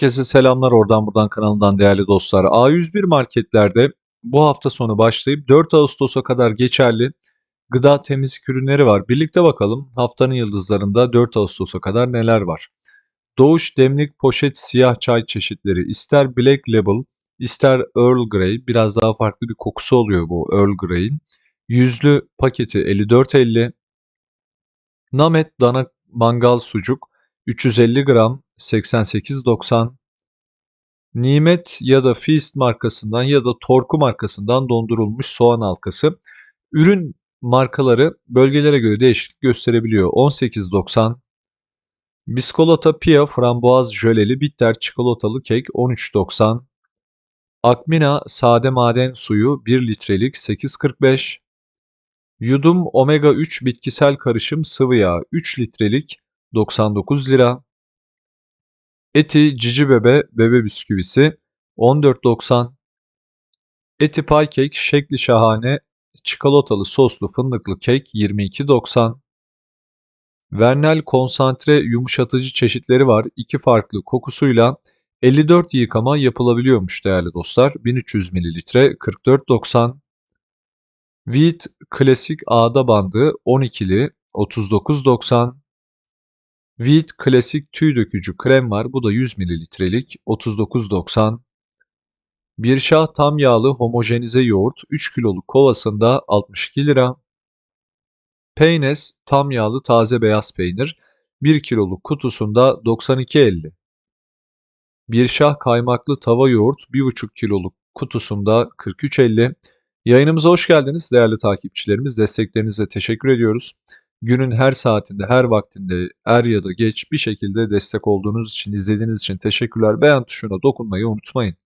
Herkese selamlar oradan buradan kanalından değerli dostlar. A101 marketlerde bu hafta sonu başlayıp 4 Ağustos'a kadar geçerli gıda temizlik ürünleri var. Birlikte bakalım haftanın yıldızlarında 4 Ağustos'a kadar neler var. Doğuş demlik poşet siyah çay çeşitleri ister Black Label ister Earl Grey biraz daha farklı bir kokusu oluyor bu Earl Grey'in. Yüzlü paketi 54.50 Namet dana mangal sucuk 350 gram 88.90 Nimet ya da Feast markasından ya da Torku markasından dondurulmuş soğan halkası. Ürün markaları bölgelere göre değişiklik gösterebiliyor. 18.90 Biskolata Pia frambuaz jöleli bitter çikolatalı kek 13.90 Akmina sade maden suyu 1 litrelik 8.45 Yudum omega 3 bitkisel karışım sıvı yağ 3 litrelik 99 lira Eti Cici Bebe bebe bisküvisi 14.90 Eti pay kek şekli şahane çikolatalı soslu fındıklı kek 22.90 Vernel konsantre yumuşatıcı çeşitleri var. İki farklı kokusuyla 54 yıkama yapılabiliyormuş değerli dostlar. 1300 ml 44.90 Wheat klasik ağda bandı 12'li 39.90 Wheat klasik tüy dökücü krem var. Bu da 100 mililitrelik 39.90. Bir şah tam yağlı homojenize yoğurt 3 kiloluk kovasında 62 lira. Peynes tam yağlı taze beyaz peynir 1 kiloluk kutusunda 92.50. Bir şah kaymaklı tava yoğurt 1,5 kiloluk kutusunda 43.50. Yayınımıza hoş geldiniz değerli takipçilerimiz. Desteklerinize teşekkür ediyoruz günün her saatinde, her vaktinde er ya da geç bir şekilde destek olduğunuz için, izlediğiniz için teşekkürler. Beğen tuşuna dokunmayı unutmayın.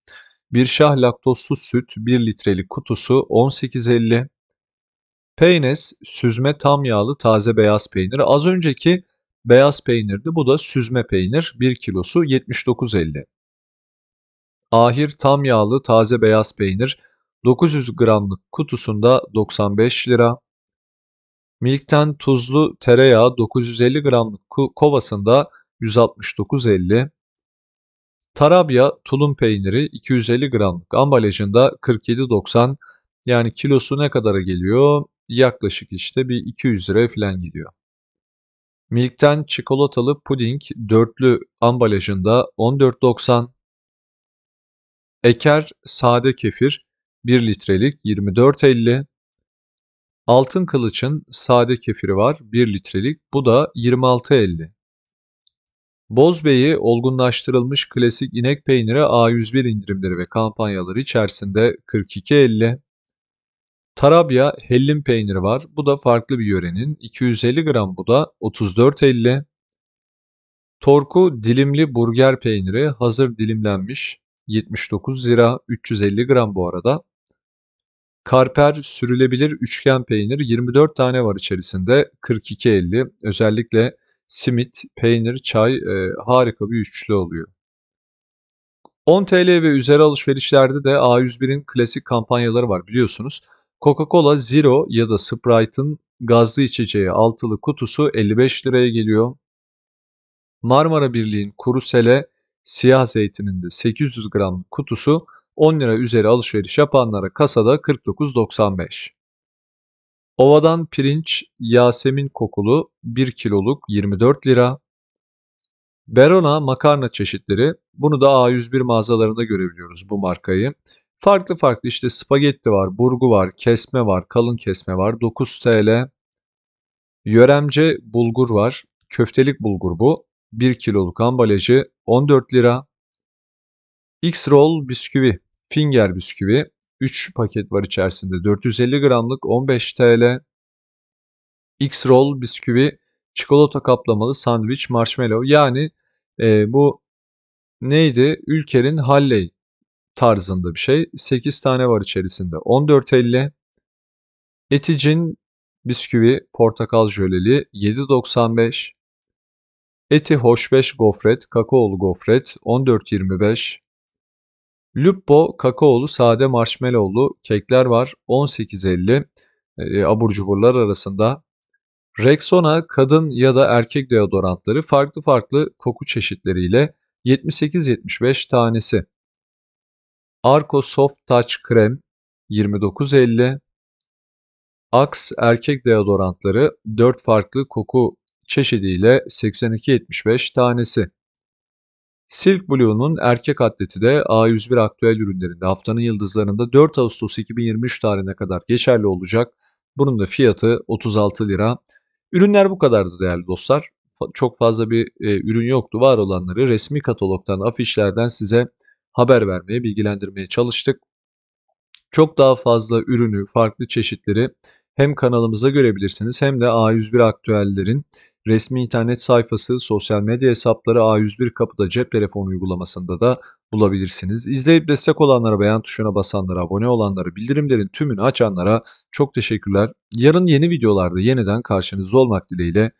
Bir şah laktozsuz süt 1 litrelik kutusu 18.50. Peynes süzme tam yağlı taze beyaz peynir. Az önceki beyaz peynirdi. Bu da süzme peynir 1 kilosu 79.50. Ahir tam yağlı taze beyaz peynir 900 gramlık kutusunda 95 lira. Milk'ten tuzlu tereyağı 950 gramlık kovasında 169.50. Tarabya tulum peyniri 250 gramlık ambalajında 47.90 yani kilosu ne kadara geliyor? Yaklaşık işte bir 200 liraya falan gidiyor. Milk'ten çikolatalı puding dörtlü ambalajında 14.90. Eker sade kefir 1 litrelik 24.50. Altın Kılıç'ın sade kefiri var 1 litrelik bu da 26.50. Bozbey'i olgunlaştırılmış klasik inek peyniri A101 indirimleri ve kampanyaları içerisinde 42.50. Tarabya hellim peyniri var. Bu da farklı bir yörenin. 250 gram bu da 34.50. Torku dilimli burger peyniri hazır dilimlenmiş 79 lira 350 gram bu arada. Karper sürülebilir üçgen peynir 24 tane var içerisinde 42.50. Özellikle simit, peynir, çay e, harika bir üçlü oluyor. 10 TL ve üzeri alışverişlerde de A101'in klasik kampanyaları var biliyorsunuz. Coca-Cola Zero ya da Sprite'ın gazlı içeceği altılı kutusu 55 liraya geliyor. Marmara Birliği'nin kuru sele siyah zeytinin de 800 gram kutusu 10 lira üzeri alışveriş yapanlara kasada 49.95. Ovadan pirinç Yasemin kokulu 1 kiloluk 24 lira. Berona makarna çeşitleri bunu da A101 mağazalarında görebiliyoruz bu markayı. Farklı farklı işte spagetti var, burgu var, kesme var, kalın kesme var 9 TL. Yöremce bulgur var, köftelik bulgur bu. 1 kiloluk ambalajı 14 lira. X-Roll bisküvi Finger bisküvi 3 paket var içerisinde 450 gramlık 15 TL. X-Roll bisküvi çikolata kaplamalı sandviç marshmallow yani e, bu neydi? Ülker'in Halley tarzında bir şey. 8 tane var içerisinde 14.50. Eticin bisküvi portakal jöleli 7.95. Eti Hoşbeş gofret, kakaolu gofret 14.25. Lupo kakaolu sade marshmallowlu kekler var 18.50 e, abur cuburlar arasında. Rexona kadın ya da erkek deodorantları farklı farklı koku çeşitleriyle 78.75 tanesi. Arko Soft Touch Krem 29.50 Axe erkek deodorantları 4 farklı koku çeşidiyle 82.75 tanesi. Silk Blue'nun erkek atleti de A101 aktüel ürünlerinde haftanın yıldızlarında 4 Ağustos 2023 tarihine kadar geçerli olacak. Bunun da fiyatı 36 lira. Ürünler bu kadardı değerli dostlar. Çok fazla bir e, ürün yoktu. Var olanları resmi katalogdan, afişlerden size haber vermeye, bilgilendirmeye çalıştık. Çok daha fazla ürünü, farklı çeşitleri hem kanalımızda görebilirsiniz hem de A101 Aktüeller'in resmi internet sayfası, sosyal medya hesapları A101 Kapıda cep telefonu uygulamasında da bulabilirsiniz. İzleyip destek olanlara, beğen tuşuna basanlara, abone olanlara, bildirimlerin tümünü açanlara çok teşekkürler. Yarın yeni videolarda yeniden karşınızda olmak dileğiyle.